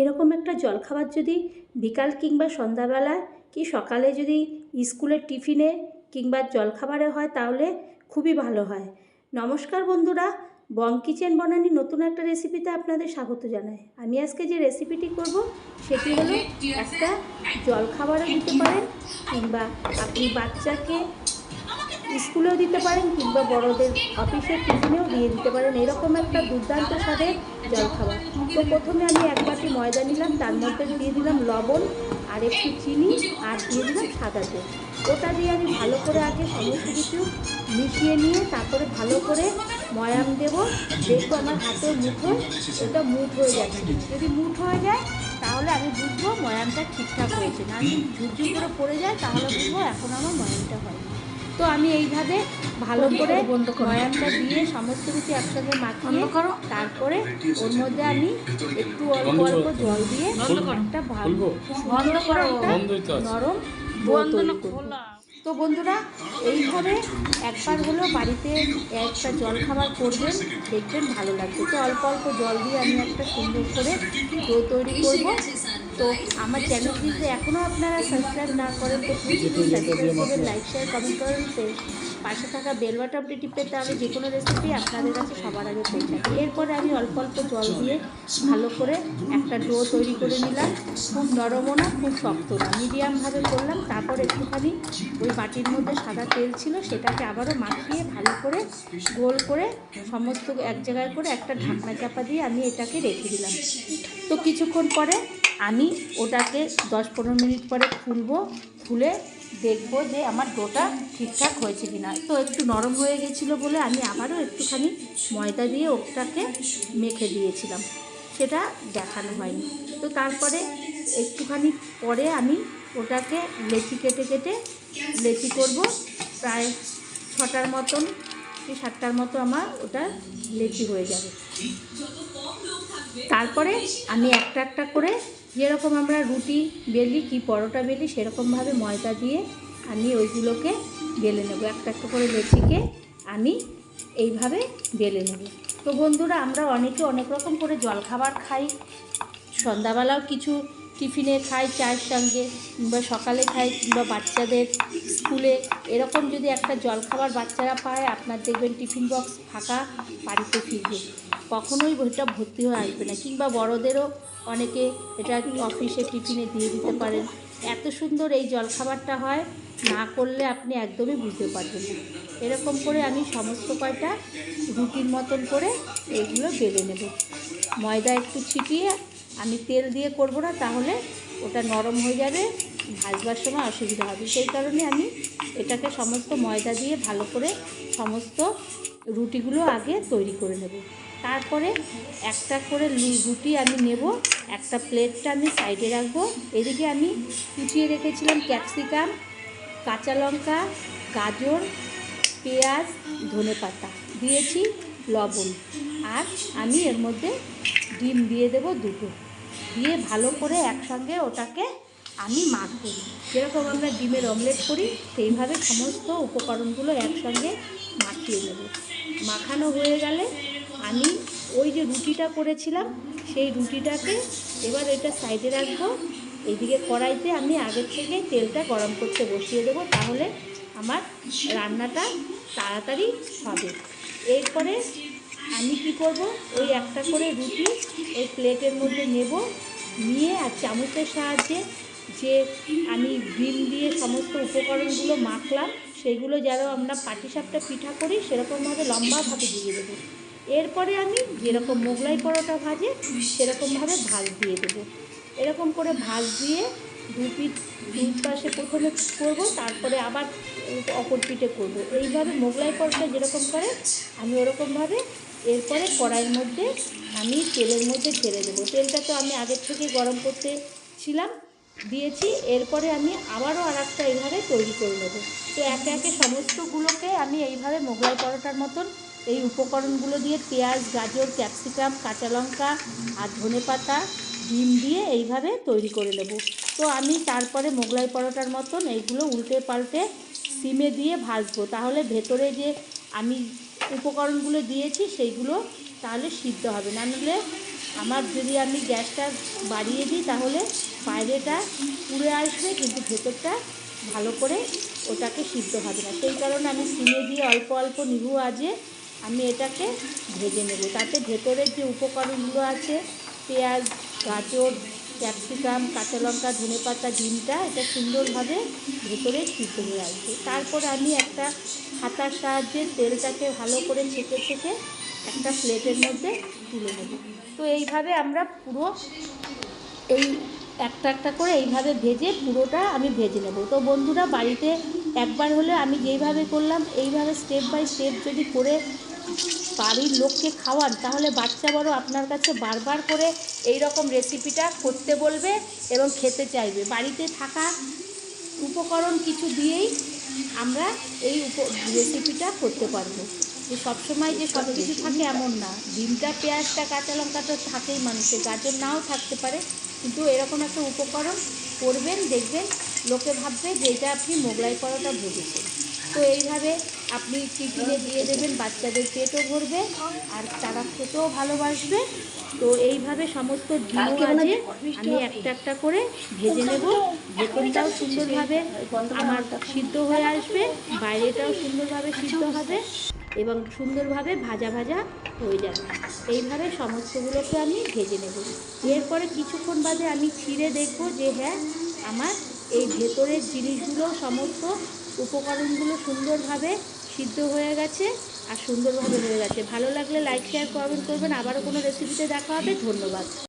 এরকম একটা জলখাবার যদি বিকাল কিংবা সন্ধ্যাবেলায় কি সকালে যদি স্কুলের টিফিনে কিংবা জলখাবারে হয় তাহলে খুবই ভালো হয়। নমস্কার বন্ধুরা, বং কিচেন বনানি নতুন একটা রেসিপিতে আপনাদের স্বাগত জানাই। আমি আজকে যে রেসিপিটি করব সেটি হলো একটা জলখাবারও দিতে পারেন কিংবা আপনি বাচ্চাকে স্কুলেও দিতে পারেন কিংবা বড়দের অফিসের টিফিনেও দিয়ে দিতে পারেন। এরকম একটা দুর্দান্ত স্বাদের জলখাবার। তো প্রথমে আমি এক বাটি ময়দা নিলাম, তার মধ্যে দিয়ে দিলাম লবণ আর একটু চিনি আর দিয়ে দিলাম সাদা তেল। ওটা দিয়ে আমি ভালো করে আগে সমস্ত কিছু মিশিয়ে নিয়ে তারপরে ভালো করে ময়াম দেব। দেখব আমার হাতের মুঠো, ওটা মুঠ হয়ে যাচ্ছে যদি মুঠ হয়ে যায়, তাহলে আমি বুঝব ময়ামটা ঠিকঠাক হয়েছে। না যদি ঝুরঝুর করে পড়ে যায়, তাহলে বুঝব এখন আমার ময়ামটা হয়নি। তো আমি এইভাবে ভালো করে ময়ামটা দিয়ে সমস্ত কিছু একসঙ্গে মাখিয়ে তারপরে ওর মধ্যে আমি একটু অল্প অল্প জল দিয়ে একটা ভালো বন্ধ করে। তো নরম। তো বন্ধুরা এইভাবে একবার হলেও বাড়িতে একটা জল খাবার করবেন দেখবেন ভালো লাগবে। তো অল্প অল্প জল দিয়ে আমি একটা সুন্দর করে তৈরি করব। তো আমার চ্যানেলটিতে এখনও আপনারা সাবস্ক্রাইব না করেন, তো প্লিজ সাবস্ক্রাইব করবেন লাইক শেয়ার কমেন্ট করেন। পাশে থাকা বেল বাটনটি টিপে তাহলে যে কোনো রেসিপি আপনাদের কাছে সবার আগে পৌঁছাবে এরপরে আমি অল্প অল্প জল দিয়ে ভালো করে একটা ডো তৈরি করে নিলাম। খুব নরমও না, খুব শক্ত না মিডিয়ামভাবে করলাম। তারপর একটুখানি ওই বাটির মধ্যে সাদা তেল ছিল, সেটাকে আবারও মাখিয়ে ভালো করে গোল করে সমস্ত এক জায়গায় করে একটা ঢাকনা চাপা দিয়ে আমি এটাকে রেখে দিলাম। তো কিছুক্ষণ পরে আমি ওটাকে দশ পনেরো মিনিট পরে খুলবো, খুলে দেখব যে আমার ডোটা ঠিকঠাক হয়েছে কিনা। তো একটু নরম হয়ে গেছিল বলে আমি আবারও একটুখানি ময়দা দিয়ে ওটাকে মেখে দিয়েছিলাম। সেটা দেখানো হয়নি। তো তারপরে একটুখানি পরে আমি ওটাকে লেচি কেটে কেটে লেচি করব। প্রায় ছটার মতন কি সাতটার মতো আমার ওটা লেচি হয়ে যাবে। তারপরে আমি একটা একটা করে যেরকম আমরা রুটি বেলি কি পরোটা বেলি সেরকমভাবে ময়দা দিয়ে আমি ওইগুলোকে বেলে নেব। একটা একটা করে লেচিকে আমি এইভাবে বেলে নেব। তো বন্ধুরা, আমরা অনেকে অনেক রকম করে জলখাবার খাই, সন্ধ্যাবেলাও কিছু টিফিনে খাই চায়ের সঙ্গে, কিংবা সকালে খাই, কিংবা বাচ্চাদের স্কুলে। এরকম যদি একটা জলখাবার বাচ্চারা পায়, আপনার দেখবেন টিফিন বক্স ফাঁকা, বাড়িতে ফিরবে কখনোই বইটা ভর্তি হয়ে আসবে না। কিংবা বড়দেরও অনেকে এটা অফিসে টিফিনে দিয়ে দিতে পারেন। এত সুন্দর এই জলখাবারটা হয়, না করলে আপনি একদমই বুঝতে পারবেন না। এরকম করে আমি সমস্ত কয়টা রুটির মতন করে এইগুলো বেলে নেব। ময়দা একটু ছিটিয়ে আমি তেল দিয়ে করব না, তাহলে ওটা নরম হয়ে যাবে, ভাজবার সময় অসুবিধা হবে। সেই কারণে আমি এটাকে সমস্ত ময়দা দিয়ে ভালো করে সমস্ত রুটিগুলো আগে তৈরি করে নেব। তারপরে একটা করে রুটি আমি নেব, একটা প্লেটটা আমি সাইডে রাখব। এদিকে আমি কুচিয়ে রেখেছিলাম ক্যাপসিকাম, কাঁচা লঙ্কা, গাজর, পেঁয়াজ, ধনে পাতা। দিয়েছি লবণ। আর আমি এর মধ্যে ডিম দিয়ে দেব দুটো। দিয়ে ভালো করে একসঙ্গে ওটাকে আমি মাখব। যেরকম আমরা ডিমের অমলেট করি, সেইভাবে সমস্ত উপকরণগুলো একসঙ্গে মাখিয়ে নেব। মাখানো হয়ে গেলে আমি ওই যে রুটিটা করেছিলাম, সেই রুটিটাকে এবার এটা সাইডে রাখব। এইদিকে কড়াইতে আমি আগের থেকে তেলটা গরম করতে বসিয়ে দেবো, তাহলে আমার রান্নাটা তাড়াতাড়ি হবে। এরপরে আমি কি করব, ওই একটা করে রুটি ওই প্লেটের মধ্যে নেব, নিয়ে আর চামচের সাহায্যে যে আমি ডিম দিয়ে সমস্ত উপকরণগুলো মাখলাম, সেগুলো যেন আমরা পাটিসাপটা পিঠা করি, সেরকমভাবে লম্বাভাবে দিয়ে দেবো। এরপরে আমি যেরকম মোগলাই পরোটা ভাজে, সেরকমভাবে ভাজ দিয়ে দেবো। এরকম করে ভাজ দিয়ে দু পিঠ দুই পাশে প্রথমে করব, তারপরে আবার অপর পিঠে করব। এইভাবে মোগলাই পরোটা যেরকম করে, আমি ওরকমভাবে এরপরে কড়াইয়ের মধ্যে আমি তেলের মধ্যে ছেড়ে দেবো। তেলটা তো আমি আগের থেকে গরম করতে ছিলাম দিয়েছি, এরপরে আমি আবারও আর একটা এইভাবে তৈরি করে নেব। তো একে একে সমস্তগুলোকে আমি এইভাবে মোগলাই পরোটার মতন এই উপকরণগুলো দিয়ে পেঁয়াজ, গাজর, ক্যাপসিকাম, কাঁচা লঙ্কা আর ধনে পাতা, ডিম দিয়ে এইভাবে তৈরি করে নেব। তো আমি তারপরে মোগলাই পরোটার মতন এইগুলো উল্টে পাল্টে সিমে দিয়ে ভাজবো। তাহলে ভেতরে যে আমি উপকরণগুলো দিয়েছি, সেইগুলো তাহলে সিদ্ধ হবে। না নাহলে আমার যদি আমি গ্যাসটা বাড়িয়ে দিই, তাহলে বাইরেটা পুড়ে আসবে, কিন্তু ভেতরটা ভালো করে ওটাকে সিদ্ধ হবে না। সেই কারণে আমি সিমে দিয়ে অল্প অল্প নিভু আজে আমি এটাকে ভেজে নেব। তাতে ভেতরের যে উপকরণগুলো আছে, পেঁয়াজ, গাজর, ক্যাপসিকাম, কাঁচা লঙ্কা, ধনে পাতা, ডিমটা, এটা সুন্দরভাবে ভেতরে সিদ্ধ হয়ে আসবে। তারপর আমি একটা হাতার সাহায্যে তেলটাকে ভালো করে ছেঁকে ছেঁকে একটা প্লেটের মধ্যে তুলে নেব। তো এইভাবে আমরা পুরো এই একটা একটা করে এইভাবে ভেজে পুরোটা আমি ভেজে নেব। তো বন্ধুরা, বাড়িতে একবার হলে আমি যেইভাবে করলাম, এইভাবে স্টেপ বাই স্টেপ যদি করে বাড়ির লোককে খাওয়ান, তাহলে বাচ্চা বড় আপনার কাছে বারবার করে এই রকম রেসিপিটা করতে বলবে এবং খেতে চাইবে। বাড়িতে থাকা উপকরণ কিছু দিয়েই আমরা এই রেসিপিটা করতে পারব। যে সবসময় যে সব কিছু থাকে এমন না। ডিমটা পেঁয়াজটা কাঁচা লঙ্কাটা থাকেই মানুষের গাজর নাও থাকতে পারে। কিন্তু এরকম একটা উপকরণ করবেন দেখবেন লোকে ভাববে যে এটা আপনি মোগলাই পরোটা ভেজেছেন। তো এইভাবে আপনি টিফিনে দিয়ে দেবেন বাচ্চাদের পেটও ভরবে আর তারা খেতেও ভালোবাসবে। তো এইভাবে সমস্ত ডিমও আছে আমি একটা একটা করে ভেজে নেব। ভেতরটাও সুন্দরভাবে আমার সিদ্ধ হয়ে আসবে বাইরেটাও সুন্দরভাবে সিদ্ধ হবে। এবং সুন্দরভাবে ভাজা ভাজা হয়ে যাবে এইভাবে সমস্তগুলোকে আমি ভেজে নেব। এরপরে কিছুক্ষণ বাদে আমি ছিঁড়ে দেখব যে হ্যাঁ আমার এই ভেতরের জিনিসগুলো, সমস্ত উপকরণগুলো সুন্দরভাবে সিদ্ধ হয়ে গেছে আর সুন্দরভাবে হয়ে গেছে। ভালো লাগলে লাইক শেয়ার কমেন্ট করবেন। আবারও কোনো রেসিপিতে দেখা হবে। ধন্যবাদ।